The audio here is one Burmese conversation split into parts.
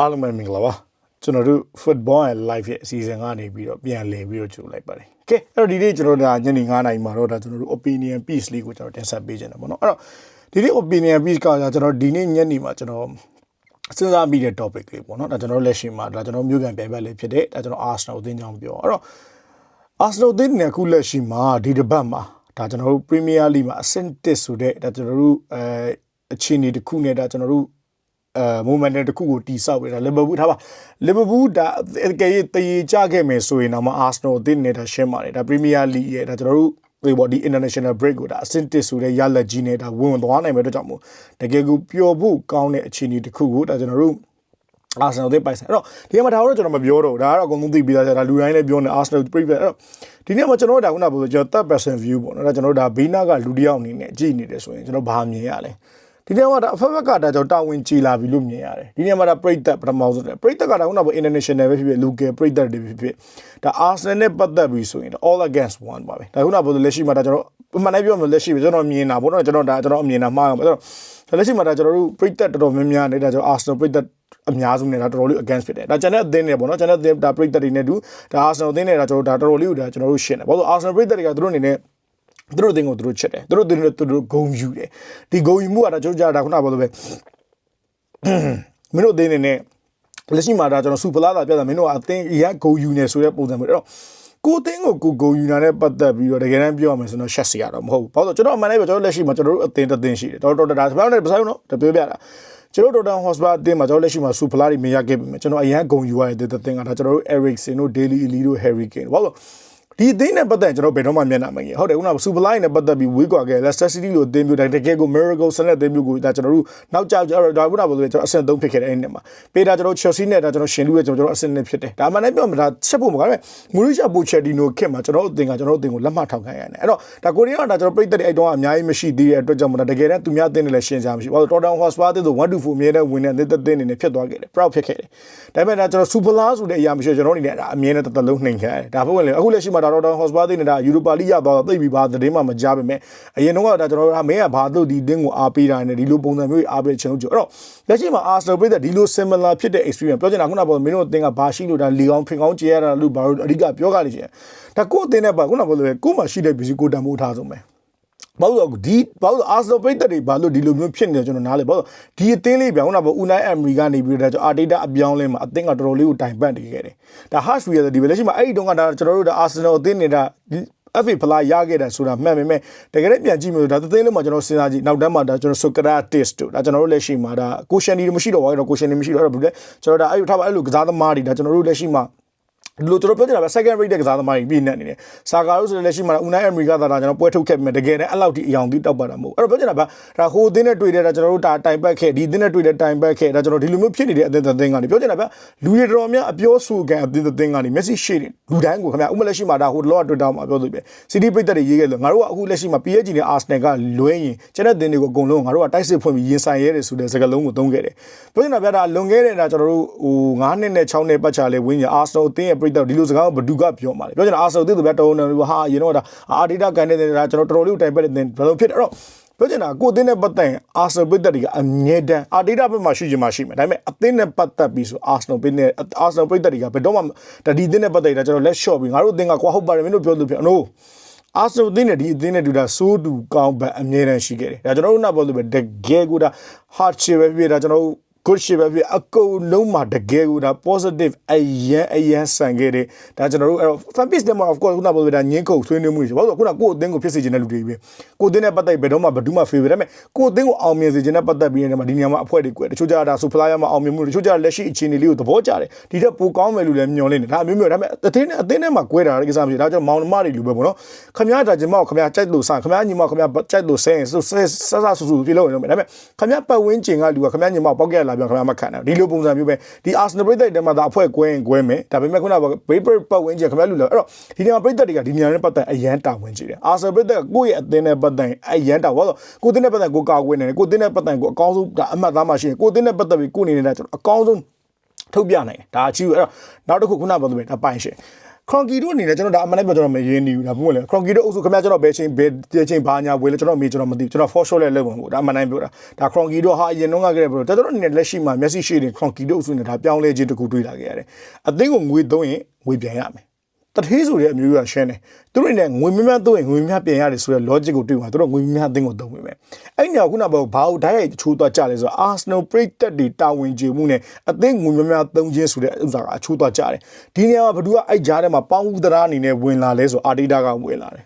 အားလုံးပဲမင်္ဂလာပါကျွန်တော်တို့ football and live ရဲ့အစီအစဉ်ကနေပြီးတော့ပြန်လည်ပြီးတော့ကြိုလိုက်ပါတယ်ကဲအဲ့တော့ဒီနေ့ကျွန်တော်တို့ဒါညနေ9:00နာရီမှာတော့ဒါကျွန်တော်တို့ opinion piece လေးကိုကျွန်တော်တင်ဆက်ပေးခြင်းတယ်ပေါ့နော်အဲ့တော့ဒီနေ့ opinion piece ကကျွန်တော်ဒီနေ့ညနေမှာကျွန်တော်စဉ်းစားမိတဲ့ topic လေးပေါ့နော်ဒါကျွန်တော်လက်ရှိမှာဒါကျွန်တော်မျိုးကန်ပြိုင်ဘက်လေးဖြစ်တဲ့ဒါကျွန်တော် Arsenal အသင်းကြောင့်ပြောအဲ့တော့ Arsenal အသင်းနဲ့အခုလက်ရှိမှာဒီတစ်ပတ်မှာဒါကျွန်တော်တို့ Premier League မှာအဆင့်1ဆိုတဲ့ဒါကျွန်တော်တို့အဲအခြေအနေတစ်ခုနဲ့ဒါကျွန်တော်တို့ အဲ moment တစ်ခုကိုတီဆောက်ပေးတာလီဗာပူးထားပါလီဗာပူးဒါအကယ်၍တည်ကြခဲ့မယ်ဆိုရင်တော့အာဆနယ်အသင်းနဲ့ဒါရှင်းပါတယ်ဒါပရီးမီးယားလိရဲ့ဒါကျွန်တော်တို့ဒီဘော်ဒီ international break ကိုဒါအဆင့်တစ်ဆိုတဲ့ရလက်ကြီးနဲ့ဒါဝင်ဝင်သွားနိုင်မဲ့အတွက်ကြောင့်မို့တကယ်ကိုပျော်ဖို့ကောင်းတဲ့အခြေအနေတစ်ခုကိုဒါကျွန်တော်တို့အာဆနယ်တွေပိုက်ဆိုင်အဲ့တော့ဒီမှာဒါတော့ကျွန်တော်မပြောတော့ဘူးဒါကတော့အကုန်လုံးသိပြီးသားဒါလူတိုင်းလည်းပြောနေအာဆနယ်ပြိပအဲ့တော့ဒီနေ့မှာကျွန်တော်တို့ဒါခုနကပြောကျွန်တော် third person view ပေါ့နော်ဒါကျွန်တော်တို့ဒါဘေးနားကလူတစ်ယောက်အနေနဲ့ကြည့်နေတယ်ဆိုရင်ကျွန်တော်ဘာမြင်ရလဲ ဒီနေ့မှာဒါအဖက်ဖက်ကဒါကျွန်တော်တာဝန်ကြည်လာပြီလို့မြင်ရတယ်ဒီနေ့မှာဒါပရိသတ်ပထမဆုံးတယ်ပရိသတ်ကဒါခုနက international ပဲဖြစ်ဖြစ် local ပရိသတ်တွေဖြစ်ဖြစ်ဒါ Arsenal နဲ့ပတ်သက်ပြီးဆိုရင် all against one ပါပဲဒါခုနကပြောလက်ရှိမှာဒါကျွန်တော်အမှန်တိုင်းပြောမှလက်ရှိပဲကျွန်တော်မြင်တာပေါ့နော်ကျွန်တော်ဒါကျွန်တော်အမြင်တာမှားအောင်အဲ့တော့လက်ရှိမှာဒါကျွန်တော်တို့ပရိသတ်တော်တော်များများနေတာကျွန်တော် Arsenal ပရိသတ်အများစုနေတာတော်တော်လေး against ဖြစ်တယ်ဒါကျွန်တော်အသင်းနေပေါ့နော်ကျွန်တော်အသင်းဒါပရိသတ်တွေနဲ့တူဒါ Arsenal အသင်းနေတာကျွန်တော်ဒါတော်တော်လေးကိုဒါကျွန်တော်တို့ရှင်းတယ်ဘာလို့ Arsenal ပရိသတ်တွေကသူတို့အနေနဲ့ သူတို့အသင်းကိုသူတို့ချစ်တယ်သူတို့အသင်းကိုသူတို့ဂုံယူတယ်ဒီဂုံယူမှုကဒါကျွန်တော်ကြားတာခုနကပြောလို့ပဲမင်းတို့အသင်းနေနဲ့လက်ရှိမှာဒါကျွန်တော်စူပလာတာပြတာမင်းတို့ကအသင်းရဂုံယူနေဆိုတဲ့ပုံစံမျိုးအဲ့တော့ကိုတင်းကိုကိုဂုံယူနာနဲ့ပတ်သက်ပြီးတော့တကယ်တမ်းပြောရမယ်ဆိုတော့ရှက်စီရတော့မဟုတ်ဘူးဘာလို့ကျွန်တော်အမှန်တည်းပြောကျွန်တော်လက်ရှိမှာကျွန်တော်တို့အသင်းတစ်သင်းရှိတယ်တော်တော်ဒါဘာလို့လဲမဆိုင်ဘူးနော်တပြောပြတာကျွန်တော်တို့တောင် hospital အသင်းမှာကျွန်တော်လက်ရှိမှာစူပလာတွေမရခဲ့ပြီကျွန်တော်အရန်ဂုံယူရတဲ့သင်းကဒါကျွန်တော်တို့ Ericsson တို့ Daily Elite တို့ Harry Kane ဘာလို့ ဒီအသင်းနဲ့ပတ်သက်ကျွန်တော်ဘယ်တော့မှမျက်နှာမကြီးဟုတ်တယ်ခုနကစူပလိုက်နဲ့ပတ်သက်ပြီးဝေးကွာခဲ့ Leicester City လို့အသင်းမျိုးတကယ်ကို Miracle ဆက်လက်အသင်းမျိုးကိုဒါကျွန်တော်တို့နောက်ကျကျွန်တော်ဒါခုနကပြောလို့ကျွန်တော်အဆင့်3ဖြစ်ခဲ့တဲ့အဲ့ဒီမှာပေးတာကျွန်တော် Chelsea နဲ့ဒါကျွန်တော်ရှင်လူရဲ့ကျွန်တော်အဆင့်2ဖြစ်တယ်ဒါမှလည်းပြောမှာဒါချက်ဖို့မကောင်းဘူးမူရီရှာပိုချက်ဒီနိုခက်မှာကျွန်တော်အသင်းကကျွန်တော်အသင်းကိုလက်မှတ်ထောက်ခံရတယ်အဲ့တော့ဒါကိုရီးယားကဒါကျွန်တော်ပြိတက်တဲ့အဲ့တုန်းကအများကြီးမရှိသေးတဲ့အတွက်ကြောင့်မို့ဒါတကယ်တမ်းသူများအသင်းတွေလည်းရှင်စားမရှိဘူးဘာလို့ Tottenham Hotspur အသင်းဆို1 to 4အမြဲတမ်းဝင်နေတဲ့သင်းအနေနဲ့ဖြစ်သွားခဲ့တယ် proud ဖြစ်ခဲ့တယ်ဒါပေမဲ့ဒါကျွန်တော် Super La ဆိုတဲ့အရာမရှိကျွန်တော်အနေနဲ့ဒါအမြဲတမ်းတသက်လုံးနှိမ်ခံရတယ်ဒါဖို့ဝင်လေအခုလက်ရှိမှာဒါ Tottenham Hotspur အသင်းနဲ့ဒါ Europa League ရသွားတော့သိပြီဘာသတင်းမှမကြားပါနဲ့အရင်တော့ကဒါကျွန်တော်တို့ကမင်းကဘာလို့ဒီအသင်းကိုအားပေးတာနဲ့ဒီလိုပုံစံမျိုးအားပေးချင်လို့ကြအဲ့တော့လက်ရှိမှာ Arsenal ပြည်သက်ဒီလို similar ဖြစ်တဲ့ experience ပြောချင်တာခုနကပြောမင်းတို့အသင်းကဘာရှိလို့ဒါလီအောင်ဖင်ကောင်းကြေရတာလို့ဘာလို့အဓိကပြောကြလိမ့်ရှင်ဒါကိုယ့်အသင်းနဲ့ပါခုနကပြောလို့ကိုယ်မှာရှိတဲ့ပစ္စည်းကိုတန်ဖိုးထားဆုံးပဲ ဘာလို့ဒီဘာလို့အာဆနယ်ပိတ်သက်တွေဘာလို့ဒီလိုမျိုးဖြစ်နေတယ်ကျွန်တော်နားလေဘာလို့ဒီအသင်းလေးပြောင်းတာပေါ့ဦးနိုင်အမရီကနေပြီးတော့ကျွန်တော်အာဒေတာအပြောင်းလဲမှာအသင်းကတော်တော်လေးကိုတိုင်ပတ်နေခဲ့တယ်ဒါ harsh reality ပဲလက်ရှိမှာအဲ့ဒီတုန်းကဒါကျွန်တော်တို့ဒါအာဆနယ်အသင်းနေတာ FA ဖလားရခဲ့တယ်ဆိုတာမှန်ပေမဲ့တကယ်လည်းပြန်ကြည့်မျိုးဒါသသိန်းလုံးမှာကျွန်တော်စဉ်းစားကြည့်နောက်တန်းမှာဒါကျွန်တော်ဆိုကရာတစ်တို့ဒါကျွန်တော်တို့လက်ရှိမှာဒါကိုရှင်နီမရှိတော့ဘူးတော့ကိုရှင်နီမရှိတော့အဲ့ဒါဘူးလေကျွန်တော်ဒါအဲ့လိုထားပါအဲ့လိုကစားသမားတွေဒါကျွန်တော်တို့လက်ရှိမှာ ဒီလိုကျွန်တော်ပြောချင်တာပဲ second rate တဲ့ကစားသမားကြီးပြည့်နေနေတယ်။စာကာတို့ဆိုလက်ရှိမှာဦးနိုင်အမေရိကသာကျွန်တော်ပွဲထုတ်ခဲ့ပြီတကယ်နဲ့အဲ့လောက်ထိအယောင်တိတောက်ပါတာမဟုတ်။အဲ့တော့ပြောချင်တာဗျဒါဟိုအသင်းနဲ့တွေ့တဲ့ဒါကျွန်တော်တို့ဒါတိုင်ပတ်ခဲ့ဒီအသင်းနဲ့တွေ့တဲ့တိုင်ပတ်ခဲ့ဒါကျွန်တော်ဒီလိုမျိုးဖြစ်နေတဲ့အသင်းအသင်းကနေပြောချင်တာဗျလူတွေတော်များအပြောဆိုကန်အသင်းအသင်းကနေ Messi ရှိတယ်လူတိုင်းကိုခင်ဗျဥမလက်ရှိမှာဒါဟိုလောက Twitter မှာပြောလို့ပဲ City ပိတ်သက်တွေရေးခဲ့လို့ငါတို့ကအခုလက်ရှိမှာ PSG နဲ့ Arsenal ကလွဲရင်ကျန်တဲ့အသင်းတွေကိုအကုန်လုံးငါတို့ကတိုက်စစ်ဖွင့်ပြီးရင်ဆိုင်ရဲတယ်ဆိုတဲ့စကားလုံးကိုသုံးခဲ့တယ်။ပြောချင်တာဗျဒါလွန်ခဲ့တဲ့ဒါကျွန်တော်တို့ဟို9နှစ်နဲ့6နှစ်ပတ်ချာလေးဝင်းရ Arsenal အသင်းရဲ့ပိတ်သက်ဒီလိုစကားကိုဘဒုကပြောမှာလေပြောချင်တာအာဆယ်သိသူပဲတုံးတယ်ဟာရင်တော့ဒါအာဒေတာကန်နေတဲ့ဒါကျွန်တော်တော်တော်လေးတိုင်ပတ်တဲ့ဘယ်လိုဖြစ်တယ်အဲ့တော့ပြောချင်တာကိုအသင်းနဲ့ပတ်သက်ရင်အာဆယ်ပိတ်သက်တွေကအမြဲတမ်းအာဒေတာဘက်မှာရှိချင်မှရှိမယ်ဒါပေမဲ့အသင်းနဲ့ပတ်သက်ပြီးဆိုအာဆယ်ပိတ်နဲ့အာဆယ်ပိတ်သက်တွေကဘယ်တော့မှဒါဒီအသင်းနဲ့ပတ်သက်ရင်ဒါကျွန်တော်လက်လျှော့ပြီးငါတို့အသင်းကကွာဟုတ်ပါတယ်မင်းတို့ပြောလို့ပြောနော်အာဆယ်အသင်းနဲ့ဒီအသင်းနဲ့တူတာစိုးတူကောင်းဘက်အမြဲတမ်းရှိခဲ့တယ်ဒါကျွန်တော်တို့နောက်ပြောလို့ပဲတကယ်ကိုဒါ hard shit ပဲဖြစ်ဒါကျွန်တော်တို့ good shit ပဲဖြစ်အကုန်လုံးမှာတကယ်ကိုဒါ positive အရန်အရန်ဆန်ခဲ့တယ်ဒါကျွန်တော်တို့အဲ့တော့ fan page တွေမှာ of course ခုနကပြောဒါညင်းခုန်ဆွေးနွေးမှုတွေဘာလို့ခုနကကိုယ့်အသင်းကိုဖြစ်စေချင်တဲ့လူတွေပဲကိုယ့်အသင်းနဲ့ပတ်သက်ဘယ်တော့မှဘယ်သူမှ favor ဒါပေမဲ့ကိုယ့်အသင်းကိုအောင်မြင်စေချင်တဲ့ပတ်သက်ပြီးနေမှာဒီနေရာမှာအဖွဲ့တွေကွယ်တချို့ကြတာဆို flyer မှာအောင်မြင်မှုတချို့ကြလက်ရှိအခြေအနေလေးကိုသဘောကျတယ်ဒီထက်ပိုကောင်းမယ်လို့လည်းမျှော်လင့်တယ်ဒါအမျိုးမျိုးဒါပေမဲ့အသင်းနဲ့အသင်းနဲ့မှာကွဲတာတဲ့ကိစ္စမရှိဒါကြောင့်မောင်နှမတွေလူပဲပေါ့နော်ခမရဒါကျမကိုခမရကြိုက်လို့စခမရညီမခမရကြိုက်လို့ဆဲရင်ဆဆဆဆဆူပြေလို့ရမယ်ဒါပေမဲ့ခမရပတ်ဝန်းကျင်ကလူကခမရညီမပေါက်ကက်လာပြန်ခမရမခံတယ်ဒီလိုပုံစံမျိုးပဲဒီ Arsenal ပြည်သက်တွေမှာဒါအဖွဲ့ကွဲရင်ကွဲမယ်ဒါပေမဲ့ခုနက paper ပတ်ဝန်းကျင်ခမရလူလာအဲ့တော့ဒီနေရာပြည်သက်တွေကဒီနေရာနဲ့ပတ်သက်အရန်တာဝန်ကြီးတယ် Arsenal ပြည်သက်ကိုယ့်ရဲ့အသင်းနဲ့ပတ်သက်အရန်တာဘာလို့ကိုယ်အသင်းနဲ့ပတ်သက်ကိုကာကွယ်နေတယ်ကိုယ်အသင်းနဲ့ပတ်သက်ကိုအကောင်းဆုံးဒါအမှတ်သားမှရှိရင်ကိုယ်အသင်းနဲ့ပတ်သက်ပြီးကိုယ်အနေနဲ့ကျွန်တော်အကောင်းဆုံးထုတ်ပြနိုင်တယ်ဒါအချီးအဲ့တော့နောက်တစ်ခုခုနပြောသလိုပဲဒါပိုင်ရှင် Cronky တို့အနေနဲ့ကျွန်တော်ဒါအမှန်တမ်းပြောကျွန်တော်မရင်းနေဘူးဒါဘူးမလဲ Cronky တို့အုပ်စုခင်ဗျာကျွန်တော်ဘယ်ချိန်ဘယ်ချိန်ဘာညာဝေးလဲကျွန်တော်မေးကျွန်တော်မသိဘူးကျွန်တော် for sure လဲလုပ်မှာပေါ့ဒါအမှန်တမ်းပြောတာဒါ Cronky တို့ဟာအရင်တော့ကကြည့်ပြောကျွန်တော်အနေနဲ့လက်ရှိမှာမျက်စိရှိနေ Cronky တို့အုပ်စုနဲ့ဒါပြောင်းလဲခြင်းတစ်ခုတွေ့လာခဲ့ရတယ်အသိကိုငွေသုံးရင်ငွေပြန်ရမယ် တထေးဆိုတဲ့အမျိုးကြီးကရှင်းတယ်သူတို့နဲ့ငွေများများသုံးရင်ငွေများပြန်ရတယ်ဆိုတဲ့ logic ကိုတွေ့မှာသူတို့ငွေများအသိကိုသုံးပေးမယ်အဲ့ညခုနကဘာဘာကိုဓာတ်ရိုက်ချိုးသွားကြလဲဆိုတော့ Arsenal ပရိသတ်တွေတာဝန်ကျေမှုနဲ့အသိငွေများများသုံးခြင်းဆိုတဲ့ဥစ္စာကအချိုးသွားကြတယ်ဒီနေရာမှာဘသူကအဲ့ကြားထဲမှာပေါင်းဦးသရာအနေနဲ့ဝင်လာလဲဆိုအာဒီတာကဝင်လာတယ်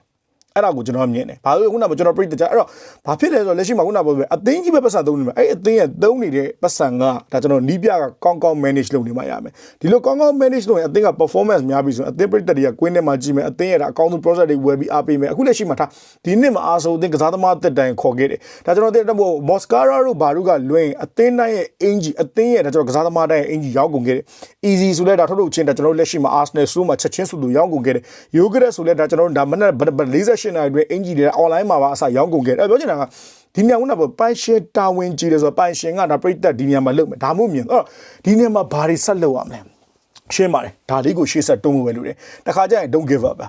အဲ့ဒါကိုကျွန်တော်မြင်တယ်။ဘာလို့ခုနကကျွန်တော်ပြိတ္တကြအဲ့တော့ဘာဖြစ်လဲဆိုတော့လက်ရှိမှာခုနကပြောပြအသိကြီးပဲပတ်စံသုံးနေမှာအဲ့အသိရဲ့သုံးနေတဲ့ပတ်စံကဒါကျွန်တော်နီးပြကကောင်းကောင်း manage လုပ်နေမှရမယ်။ဒီလိုကောင်းကောင်း manage လုပ်ရင်အသိက performance များပြီဆိုရင်အသိပြိတ္တတွေကကွင်းထဲမှာကြည့်မယ်အသိရဲ့ဒါအကောင်းဆုံး process တွေဝယ်ပြီးအားပေးမယ်။အခုလက်ရှိမှာထားဒီနှစ်မှာအားဆုံးအသိကစားသမားတက်တိုင်ခေါ်ခဲ့တယ်။ဒါကျွန်တော်သိတဲ့မို့ Moscara တို့ဘာတို့ကလွင်အသိတိုင်းရဲ့ engine အသိရဲ့ဒါကျွန်တော်ကစားသမားတိုင်းရဲ့ engine ရောက်ကုန်ခဲ့တယ်။ easy ဆိုလဲဒါထုတ်ထုတ်ချင်းဒါကျွန်တော်လက်ရှိမှာ Arsenal ဆိုမှာချက်ချင်းဆိုသူရောက်ကုန်ခဲ့တယ်။ Yogurt ဆိုလဲဒါကျွန်တော်ဒါမနက်48နာရီအတွင်း engine တွေ online မှာပါအစရောက်ကုန်ခဲ့တယ်။အဲ့ပြောချင်တာကဒီနေရာကပိုင်ရှင်တာဝန်ကြီးတယ်ဆိုတော့ပိုင်ရှင်ကဒါပြိတက်ဒီနေရာမှာလုပ်မယ်ဒါမှမဟုတ်မြင်အဲ့တော့ဒီနေရာမှာဘာတွေဆက်လုပ်ရမလဲရှင်းပါတယ်ဒါလေးကိုရှေ့ဆက်တွန်းဖို့ပဲလုပ်တယ်တခါကျရင် don't give up ပါ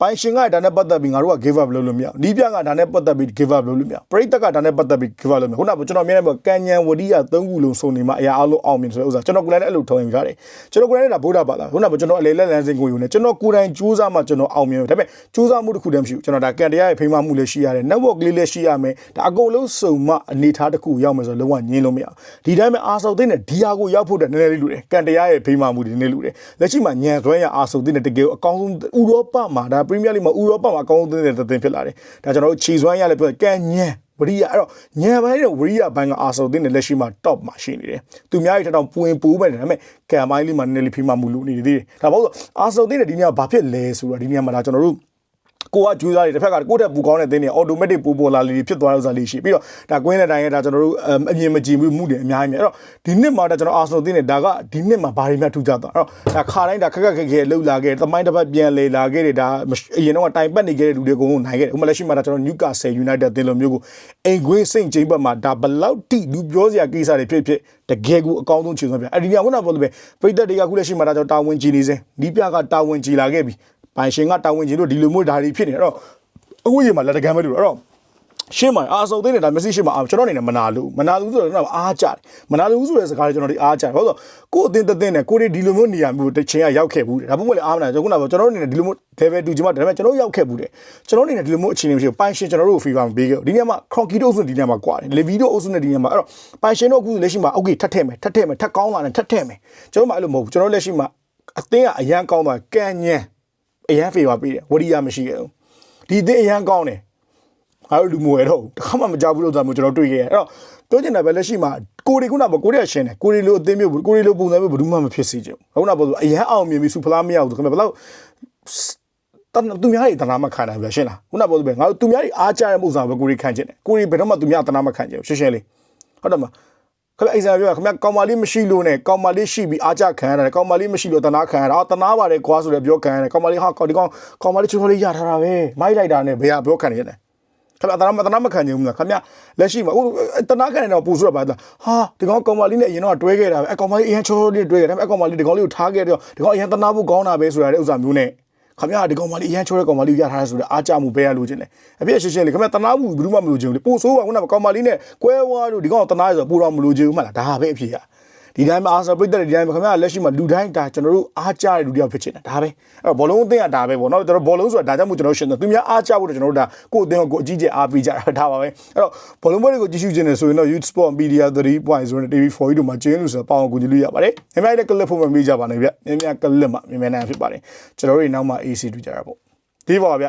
ပိုင်ရှင်ကဒါနဲ့ပတ်သက်ပြီးငါတို့က give up လုပ်လို့မရဘူးနီးပြကဒါနဲ့ပတ်သက်ပြီး give up လုပ်လို့မရဘူးပရိသတ်ကဒါနဲ့ပတ်သက်ပြီး give up လုပ်မယ်ခုနကကျွန်တော်မြင်တယ်ကညံဝဒီရသုံးခုလုံးစုံနေမှာအရာအလုံးအောင်မြင်ဆိုတဲ့ဥစ္စာကျွန်တော်ကိုယ်တိုင်လည်းအဲ့လိုထုံရင်ရတယ်ကျွန်တော်ကိုယ်တိုင်လည်းဒါဗုဒ္ဓဘာသာခုနကကျွန်တော်အလေလက်လန်းစင်ကိုယူနေကျွန်တော်ကိုယ်တိုင်ကြိုးစားမှကျွန်တော်အောင်မြင်တယ်ဒါပေမဲ့ကြိုးစားမှုတစ်ခုတည်းမရှိဘူးကျွန်တော်ဒါကန်တရားရဲ့ဖိမမှုလည်းရှိရတယ် network လေးလည်းရှိရမယ်ဒါအကုန်လုံးစုံမှအနေထားတစ်ခုရောက်မယ်ဆိုတော့လုံးဝညင်းလို့မရဘူးဒီတိုင်းပဲအာဆော်သိတဲ့ဒီဟာကိုရောက်ဖို့တဲ့နည်းနည်းလေးလူတယ်ကန်တရားရဲ့ဖိမမှုဒီနည်းနည်းလူတယ်လက်ရှိမှာညံသွဲရအာဆော်သိတဲ့တကယ်အကောင်းဆုံးဥရောပမှာဒါပရီးမီးယားလိမှာဥရောပမှာအကောင်းဆုံးတဲ့တင်ဖြစ်လာတယ်ဒါကျွန်တော်တို့ခြေစွမ်းရလည်းပြောကန်ညံဝရိယအဲ့တော့ညံပိုင်းတဲ့ဝရိယဘိုင်းကအာဆော်သိတဲ့လက်ရှိမှာ top မှာရှိနေတယ်သူများရဲ့ထထောင်ပူရင်ပူပဲဒါပေမဲ့ကံပိုင်းလေးမှာနည်းနည်းလေးဖိမမှုလူနေသေးတယ်ဒါပေါ့ဆိုအာဆော်သိတဲ့ဒီနေရာဘာဖြစ်လဲဆိုတော့ဒီနေရာမှာဒါကျွန်တော်တို့ ကိုကကြိုးစားတယ်တစ်ဖက်ကကိုယ့်တက်ပူကောင်းတဲ့သင်းတွေ automatic ပူပေါ်လာလေးဖြစ်သွားတဲ့ဥစ္စာလေးရှိပြီးတော့ဒါကွင်းတဲ့တိုင်းရဲ့ဒါကျွန်တော်တို့အမြင်မကြည့်ဘူးမှုတွေအများကြီးမြဲအဲ့တော့ဒီနှစ်မှာဒါကျွန်တော်အာဆနယ်သင်းနဲ့ဒါကဒီနှစ်မှာဘာတွေမှထူးခြားသွားအဲ့တော့ဒါခါတိုင်းဒါခက်ခက်ခဲခဲလှုပ်လာခဲ့သမိုင်းတစ်ပတ်ပြန်လေလာခဲ့တယ်ဒါအရင်တော့တိုင်ပတ်နေခဲ့တဲ့လူတွေအကုန်လုံးနိုင်ခဲ့တယ်ဥပမာလက်ရှိမှာဒါကျွန်တော် Newcastle United သင်းလိုမျိုးကိုအိမ်ကွင်းစိတ်ချင်းဘက်မှာဒါဘလောက်တိလူပြောစရာကိစ္စတွေဖြစ်ဖြစ်တကယ်ကိုအကောင်းဆုံးခြေစွမ်းပြအဲ့ဒီကခုနကပြောလို့ပဲပိတ်သက်တွေကခုလက်ရှိမှာဒါကျွန်တော်တာဝန်ကြီးနေစေဒီပြကတာဝန်ကြီးလာခဲ့ပြီ ပိုင်ရှင်ကတာဝန်ကြီးလို့ဒီလိုမျိုးဓာရီဖြစ်နေအဲ့တော့အခုရေမှာလက်တကမ်းပဲလို့အဲ့တော့ရှင်းပါအာဆုံသိနေတာမျက်စိရှင်းမှာကျွန်တော်အနေနဲ့မနာလို့မနာလို့ဆိုတော့အားကြတယ်မနာလို့ဆိုတဲ့စကားတွေကျွန်တော်ဒီအားကြတယ်ဟုတ်ဆိုကိုအတင်းတတင်းနဲ့ကိုတွေဒီလိုမျိုးနေရာမျိုးတစ်ချိန်ကရောက်ခဲ့ဘူးတယ်ဒါမှမဟုတ်လေအားမနာကျွန်တော်ကကျွန်တော်အနေနဲ့ဒီလိုမျိုး level 2ကျမဒါပေမဲ့ကျွန်တော်ရောက်ခဲ့ဘူးတယ်ကျွန်တော်အနေနဲ့ဒီလိုမျိုးအခြေအနေမရှိဘူးပိုင်ရှင်ကျွန်တော်တို့ fever မပေးခဲ့ဘူးဒီနေရာမှာ cronky တို့အုပ်စုဒီနေရာမှာကွာတယ် levi တို့အုပ်စုနဲ့ဒီနေရာမှာအဲ့တော့ပိုင်ရှင်တို့အခုလက်ရှိမှာ okay ထပ်ထည့်မယ်ထပ်ထည့်မယ်ထပ်ကောင်းလာတယ်ထပ်ထည့်မယ်ကျွန်တော်မှအဲ့လိုမဟုတ်ဘူးကျွန်တော်လက်ရှိမှာအသင်းကအရန်ကောင်းသွားကန်ညံ အရန် fever ပေးတယ်ဝရီယာမရှိခဲ့ဘူးဒီအသင်းအရန်ကောင်းတယ်ငါတို့လူမွေတော့တစ်ခါမှမကြောက်ဘူးလို့ဆိုမှကျွန်တော်တွေ့ခဲ့ရအဲ့တော့ပြောချင်တာပဲလက်ရှိမှာကိုရီခုနကကိုရီကရှင်းတယ်ကိုရီလိုအသင်းမျိုးကိုရီလိုပုံစံမျိုးဘယ်သူမှမဖြစ်စေချင်ဘူးခုနကပြောဆိုအရန်အောင်မြင်ပြီးစူဖလားမရဘူးဆိုခင်ဗျဘယ်လောက်တန်သူများတွေတနာမခံနိုင်ဘူးရှင်းလားခုနကပြောဆိုပဲငါတို့သူများတွေအားကြတဲ့ပုံစံပဲကိုရီခံချင်တယ်ကိုရီဘယ်တော့မှသူများတနာမခံချင်ဘူးရှင်းရှင်းလေးဟုတ်တယ်မ ခင်ဗျအိမ်စာပြောခင်ဗျကောင်မလေးမရှိလို့နဲ့ကောင်မလေးရှိပြီးအားကြခံရတယ်ကောင်မလေးမရှိလို့တနာခံရတာအော်တနာပါတယ်ကွာဆိုလည်းပြောခံရတယ်ကောင်မလေးဟာဒီကောင်ကောင်မလေးချိုးချိုးလေးရထားတာပဲမိုက်လိုက်တာနဲ့ဘယ်ဟာပြောခံနေရတယ်ခင်ဗျတနာမတနာမခံချင်ဘူးလားခင်ဗျလက်ရှိမှာဟိုတနာခံနေတော့ပူဆိုတော့ပါလားဟာဒီကောင်ကောင်မလေးနဲ့အရင်တော့တွဲခဲ့တာပဲအကောင်မလေးအရင်ချိုးချိုးလေးတွဲခဲ့တယ်ဒါပေမဲ့အကောင်မလေးဒီကောင်လေးကိုထားခဲ့တော့ဒီကောင်အရင်တနာဖို့ကောင်းတာပဲဆိုတာတဲ့ဥစ္စာမျိုးနဲ့ ခမရဒီကောင်မလေးအရန်ချိုးတဲ့ကောင်မလေးရထားတယ်ဆိုတော့အားကြမှုပဲရလို့ချင်းလေအပြည့်ရှင်းရှင်းလေးခမရတနာမှုဘယ်သူမှမလို့ချင်းလေပို့ဆိုးပါခုနကကောင်မလေးနဲ့ကွဲဝါးလို့ဒီကောင်တနာရဆိုပို့တော့မလို့ချင်းဘူးမလားဒါပဲအဖြစ်ရ ဒီတိုင်းမှာအာဆာပိတ်တဲ့ဒီတိုင်းမှာခင်ဗျားလက်ရှိမှာလူတိုင်းဒါကျွန်တော်တို့အားကြတဲ့လူတယောက်ဖြစ်ချင်တာဒါပဲအဲ့တော့ဘောလုံးအသင်းကဒါပဲပေါ့နော်ကျွန်တော်ဘောလုံးဆိုတာဒါကြောင့်မို့ကျွန်တော်ရှင်းတယ်သူများအားကြဖို့ကျွန်တော်တို့ဒါကိုယ်အသင်းကိုကိုအကြီးကျယ်အားပေးကြတာဒါပါပဲအဲ့တော့ဘောလုံးပွဲတွေကိုကြည့်ရှုခြင်းနဲ့ဆိုရင်တော့ Youth Sport Media 3.0နဲ့ TV4 တို့မှာကျင်းလို့ဆိုတော့ပေါအောင်ကူကြည့်လို့ရပါတယ်အများကြီးလည်း clip ဖို့မမေးကြပါနဲ့ဗျအများကြီး clip မှာမြန်မြန်နိုင်ဖြစ်ပါတယ်ကျွန်တော်တို့နောက်မှာ AC တွေ့ကြတာပေါ့ဒီပါဗျ